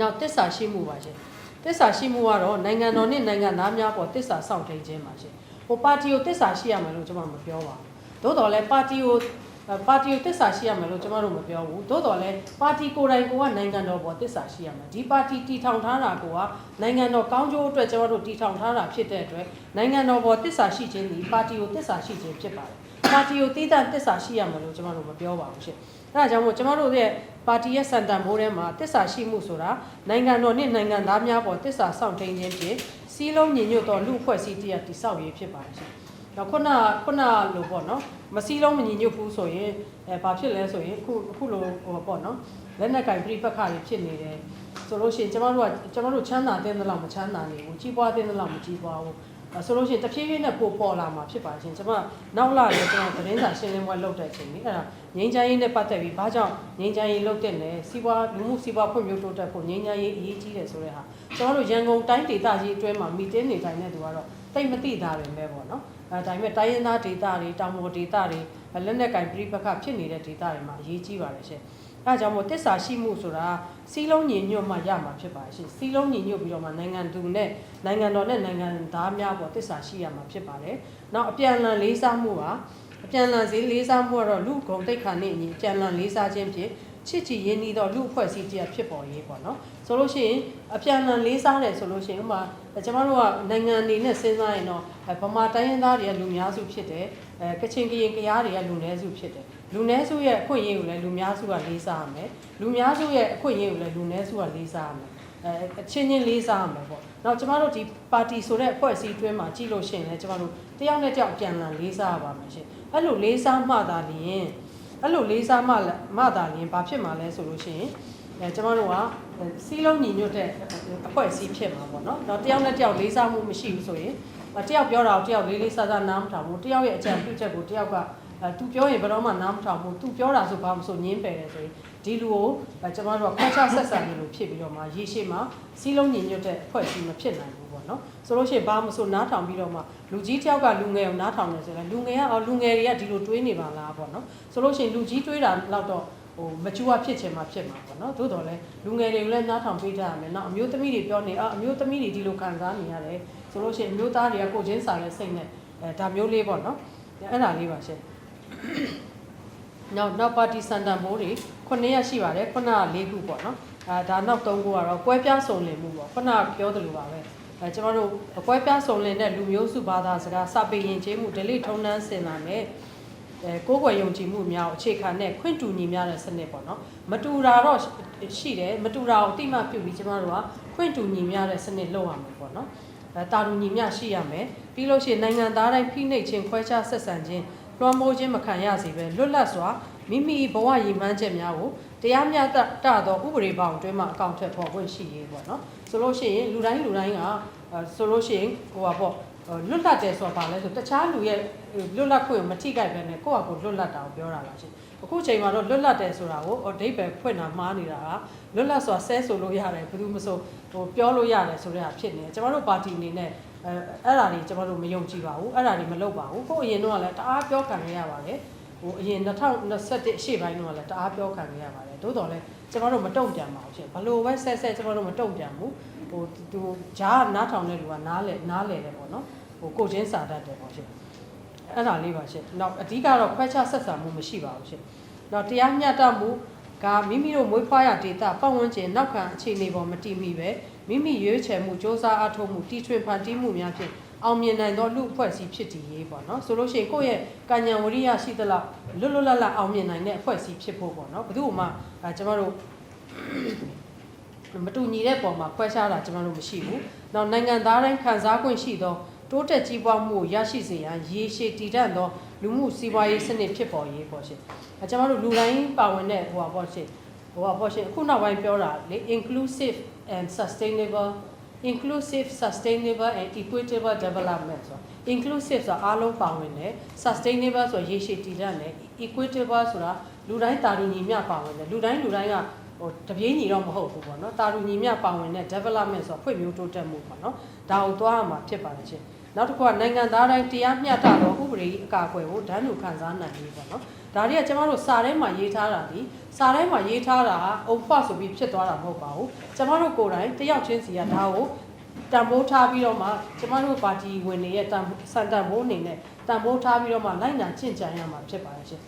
နောက်တစ္ဆာရှိမှုပါရှင်တစ္ဆာရှိမှုကတော့နိုင်ငံတော်နဲ့နိုင်ငံသားများပေါ်တစ္ဆာစောင့်ထိန်ခြင်းပါရှင်ဟိုပါတီကိုတစ္ဆာရှိရမယ်လို့ကျွန်မမပြောပါဘူးသို့တော်လည်းပါတီကိုအဲပါတီကိုတစ္ဆာရှိရမယ်လို့ကျွန်တော်တို့မပြောဘူးသို့တော်လည်းပါတီကိုယ်တိုင်ကနိုင်ငံတော်ပေါ်တစ္ဆာရှိရမယ်ဒီပါတီတည်ထောင်ထားတာကနိုင်ငံတော်ကောင်းကျိုးအတွက်ကျွန်တော်တို့တည်ထောင်ထားတာဖြစ်တဲ့အတွက်နိုင်ငံတော်ပေါ်တစ္ဆာရှိခြင်းဒီပါတီကိုတစ္ဆာရှိခြင်းဖြစ်ပါတယ်ပါတီကိုတည်တံ့တစ္ဆာရှိရမယ်လို့ကျွန်တော်တို့မပြောပါဘူးရှင်အဲဒါကြောင့်မို့ကျမတို့ရဲ့ ပါတီရဲ့စံတန်ဖိုးထဲမှာတစ္ဆာရှိမှုဆိုတာနိုင်ငံတော်နဲ့နိုင်ငံသားများပေါ်တစ္ဆာဆောင်ထိန်ခြင်းဖြင့်စီးလုံးညီညွတ်သောလူအဖွဲ့အစည်းတရားတည်ဆောက်ရေးဖြစ်ပါတယ်ရှင်။တော့ခုနခုနလိုပေါ့နော်မစည်းလုံးမညီညွတ်ဘူးဆိုရင်အဲဘာဖြစ်လဲဆိုရင်အခုအခုလိုဟိုပေါ့နော်လက်နက်ကင်ပြိပက္ခတွေဖြစ်နေတယ်ဆိုလို့ရှိရင်ကျမတို့ကကျမတို့ချမ်းသာတဲ့လောက်မချမ်းသာနေဘူးကြီးပွားတဲ့လောက်မကြီးပွားဘူးအဲ ဆိုလို့ရှိရင်တဖြည်းဖြည်းနဲ့ပို့ပေါ်လာမှာဖြစ်ပါရှင်ကျွန်မနောက်လာလေကျွန်တော်သတင်းစာရှင်းလင်းပွဲလုပ်တဲ့အချိန်นี้အဲ့ဒါငင်းချမ်းရေးနဲ့ပတ်သက်ပြီးဘာကြောင့်ငင်းချမ်းရေးလုပ်တဲ့လဲစီးပွားလူမှုစီးပွားဖွံ့ဖြိုးတိုးတက်ဖို့ငင်းချမ်းရေးအရေးကြီးတယ်ဆိုတဲ့ဟာကျွန်တော်တို့ရန်ကုန်တိုင်းဒေသကြီးအတွင်းမှာမီတင်းနေတိုင်းတဲ့သူကတော့တိတ်မသိတာပဲပဲပေါ့နော်အဲဒါပေမဲ့တိုင်းရင်းသားဒေသတွေတောင်ပေါ်ဒေသတွေလက်နက်ကင်ပြိပက္ခဖြစ်နေတဲ့ဒေသတွေမှာအရေးကြီးပါတယ်ရှင်အဲ ဒါကြောင့်မို့တစ္ဆာရှိမှုဆိုတာစီးလုံးညီညွတ်မှရမှာဖြစ်ပါရှင်စီးလုံးညီညွတ်ပြီးတော့မှနိုင်ငံသူနဲ့နိုင်ငံတော်နဲ့နိုင်ငံသားများပေါ်တစ္ဆာရှိရမှာဖြစ်ပါတယ်နောက်အပြန်အလှန်လေးစားမှုပါအပြန်အလှန်ဈေးလေးစားမှုကတော့လူဂုံတိတ်ခါနဲ့အညီအပြန်အလှန်လေးစားခြင်းဖြင့် ချစ်ကြည်ရင်းနှီးသောလူအဖွဲ့အစည်းတရားဖြစ်ပေါ်ရေးပေါ့နော်ဆိုလို့ရှိရင်အပြန်အလှန်လေးစားတယ်ဆိုလို့ရှိရင်ဥပမာကျွန်တော်တို့ကနိုင်ငံအနေနဲ့စဉ်းစားရင်တော့ဗမာတိုင်းရင်းသားတွေကလူများစုဖြစ်တယ်အဲကချင်ကရင်ကရားတွေကလူနည်းစုဖြစ်တယ်လူနည်းစုရဲ့အခွင့်အရေးကိုလည်းလူများစုကလေးစားရမယ်လူများစုရဲ့အခွင့်အရေးကိုလည်းလူနည်းစုကလေးစားရမယ်အဲအချင်းချင်းလေးစားရမယ်ပေါ့။နောက်ကျမတို့ဒီပါတီဆိုတဲ့အဖွဲ့အစည်းအတွင်းမှာကြည့်လို့ရှိရင်လည်းကျမတို့တယောက်နဲ့တယောက်ပြန်လည်လေးစားရပါမယ်ရှင်။အဲ့လိုလေးစားမှသာလျင် အဲ့လိုလေးစားမှမှသာလျင်ဘာဖြစ်မှာလဲဆိုလို့ရှိရင်အဲကျမတို့ကစီးလုံးညီညွတ်တဲ့အဖွဲ့အစည်းဖြစ်မှာပေါ့နော်။တော့တယောက်နဲ့တယောက်လေးစားမှုမရှိဘူးဆိုရင်တယောက်ပြောတာကိုတယောက်လေးလေးစားစားနားမထောင်ဘူး။တယောက်ရဲ့အကြံပြုချက်ကိုတယောက်ကအဲ သူပြောရင်ဘယ်တော့မှနားမထောင်ဘူး။ तू ပြောတာဆိုဘာမှမဆိုညင်းပယ်တယ်ဆိုရင်ဒီလူကိုအဲကျမတို့ကခွဲခြားဆက်ဆံနေလို့ဖြစ်ပြီးတော့မှရေရှည်မှာစီးလုံးညီညွတ်တဲ့အဖွဲ့အစည်းမဖြစ်နိုင်ဘူးပေါ့နော်ဆိုလို့ရှိရင်ဘာမှမဆိုနားထောင်ပြီးတော့မှလူကြီးတယောက်ကလူငယ်ကိုနားထောင်နေဆိုရင်လူငယ်ကအော်လူငယ်တွေကဒီလိုတွေးနေပါလားပေါ့နော်ဆိုလို့ရှိရင်လူကြီးတွေးတာတော့တော့ဟိုမချူဝဖြစ်ချင်မှဖြစ်မှာပေါ့နော်သို့တော်လည်းလူငယ်တွေကိုလည်းနားထောင်ပေးကြရမယ်နောက်အမျိုးသမီးတွေပြောနေအာအမျိုးသမီးတွေဒီလိုခံစားနေရတယ်ဆိုလို့ရှိရင်အမျိုးသားတွေကကိုချင်းစာရဲ့စိတ်နဲ့အဲဒါမျိုးလေးပေါ့နော်အဲ့ဒါလေးပါရှင် နောက်နောက်ပါတီစန်တန်ဘိုးတွေ9ရက်ရှိပါတယ်ခုနက၄ခုပေါ့နော်အဲဒါနောက်3ခုကတော့ကွဲပြားစုံလင်မှုပေါ့ခုနကပြောသလိုပါပဲအဲကျွန်တော်တို့အကွဲပြားစုံလင်တဲ့လူမျိုးစုဘာသာစကားစာပေယဉ်ကျေးမှုဒလိထုံနှန်းစင်လာနဲ့အဲကိုယ်ွယ်ယုံကြည်မှုများကိုအခြေခံတဲ့ခွင့်တူညီများတဲ့စနစ်ပေါ့နော်မတူတာတော့ရှိတယ်မတူတာကိုတိမှပြုပြီးကျွန်တော်တို့ကခွင့်တူညီများတဲ့စနစ်လုပ်ရမှာပေါ့နော်အဲတာတူညီမျှရှိရမယ်ပြီးလို့ရှိရင်နိုင်ငံသားတိုင်းဖိနှိပ်ခြင်းခွဲခြားဆက်ဆံခြင်း လွှမ်းမိုးခြင်းမခံရစေပဲလွတ်လပ်စွာမိမိဘဝရည်မှန်းချက်များကိုတရားမျှတသောဥပဒေပေါင်းအတွင်းမှာအကောင့်ထက်ပေါ်ခွင့်ရှိရေးပေါ့နော်ဆိုလို့ရှိရင်လူတိုင်းလူတိုင်းကဆိုလို့ရှိရင်ဟိုပါပေါ့ လွတ်လပ်တယ်ဆိုတာဘာလဲဆိုတခြားလူရဲ့လွတ်လပ်ခွင့်ကိုမထိခိုက်ပဲနဲ့ကိုယ့်အကိုလွတ်လပ်တာကိုပြောတာပါရှင်အခုချိန်မှာတော့လွတ်လပ်တယ်ဆိုတာကိုအဓိပ္ပာယ်ဖွင့်တာမှားနေတာကလွတ်လပ်စွာဆဲဆိုလို့ရတယ်ဘယ်သူမှဆိုဟိုပြောလို့ရတယ်ဆိုတဲ့ဟာဖြစ်နေတယ်ကျမတို့ပါတီအနေနဲ့အဲအဲ့ဒါတွေကျမတို့မယုံကြည်ပါဘူးအဲ့ဒါတွေမလုပ်ပါဘူးကို့အရင်တော့လည်းတအားပြောခံရရပါတယ် ဟိုအရင်2021ရှေ့ပိုင်းတော့လည်းတအားပြောခံရရပါတယ်သို့တော်လည်းကျမတို့မတုံ့ပြန်ပါဘူးဖြစ်ဘလို့ပဲဆက်ဆက်ကျမတို့မတုံ့ပြန်ဘူးဟိုသူဂျားနားထောင်တဲ့လူကနားလေနားလေတယ်ပေါ့နော်ဟိုကိုချင်းစာတတ်တယ်ပေါ့ဖြစ်အဲ့ဒါလေးပါရှင့်နောက်အဓိကတော့ခွဲခြားဆက်ဆံမှုမရှိပါဘူးရှင့်နောက်တရားမျှတမှုကမိမိတို့မွေးဖွားရဒေတာပတ်ဝန်းကျင်နောက်ခံအခြေအနေပေါ်မတည်မီပဲမိမိရွေးချယ်မှုစ조사အားထုတ်မှုတီထွင်ဖန်တီးမှုများဖြင့် အောင်မြင်နိုင်သောလူအဖွဲ့အစည်းဖြစ်တည်ရေးပေါ့နော်ဆိုလို့ရှိရင်ကိုယ့်ရဲ့ကံဉာဏ်ဝရိယရှိသလောက်လွတ်လွတ်လပ်လပ်အောင်မြင်နိုင်တဲ့အဖွဲ့အစည်းဖြစ်ဖို့ပေါ့နော်ဘယ်သူမှအဲကျွန်တော်တို့မတူညီတဲ့ပုံမှာခွဲခြားတာကျွန်တော်တို့မရှိဘူး။နောက်နိုင်ငံသားတိုင်းခံစား권ရှိသောတိုးတက်ကြီးပွားမှုကိုရရှိစေရန်ရေရှည်တည်တံ့သောလူမှုစီးပွားရေးစနစ်ဖြစ်ပေါ်ရေးပေါ့ရှင်။အဲကျွန်တော်တို့လူတိုင်းပါဝင်တဲ့ဟိုပါပေါ့ရှင်။ဟိုပါပေါ့ရှင်အခုနောက်ပိုင်းပြောတာလေ inclusive and sustainable inclusive sustainable and equitable development ဆို inclusive ဆိုတာအားလုံးပါဝင်တယ် sustainable ဆိုရေရှည်တည်တံ့တယ် equitable ဆိုတာလူတိုင်းတာတူညီမျှပါဝင်တယ်လူတိုင်းလူတိုင်းကဟိုတပြေးညီတော့မဟုတ်ဘူးပေါ့နော်တာတူညီမျှပါဝင်တဲ့ development ဆိုဖွံ့ဖြိုးတိုးတက်မှုပေါ့နော်ဒါကိုသွားရမှာဖြစ်ပါတယ်ရှင် နောက်တစ်ခုကနိုင်ငံသားတိုင်းတရားမျှတသောဥပဒေအကာအကွယ်ကိုဒန်းလူခံစားနိုင်ပြီပေါ့နော်ဒါတွေကကျမတို့စာထဲမှာရေးထားတာဒီစာထဲမှာရေးထားတာအုံဖွဆိုပြီးဖြစ်သွားတာမဟုတ်ပါဘူးကျမတို့ကိုယ်တိုင်တယောက်ချင်းစီကဒါကိုတံပိုးထားပြီးတော့မှကျမတို့ပါတီဝင်တွေရဲ့တံစံတံပိုးအနေနဲ့တံပိုးထားပြီးတော့မှလိုက်နာကျင့်ကြံရမှာဖြစ်ပါတယ်ရှင်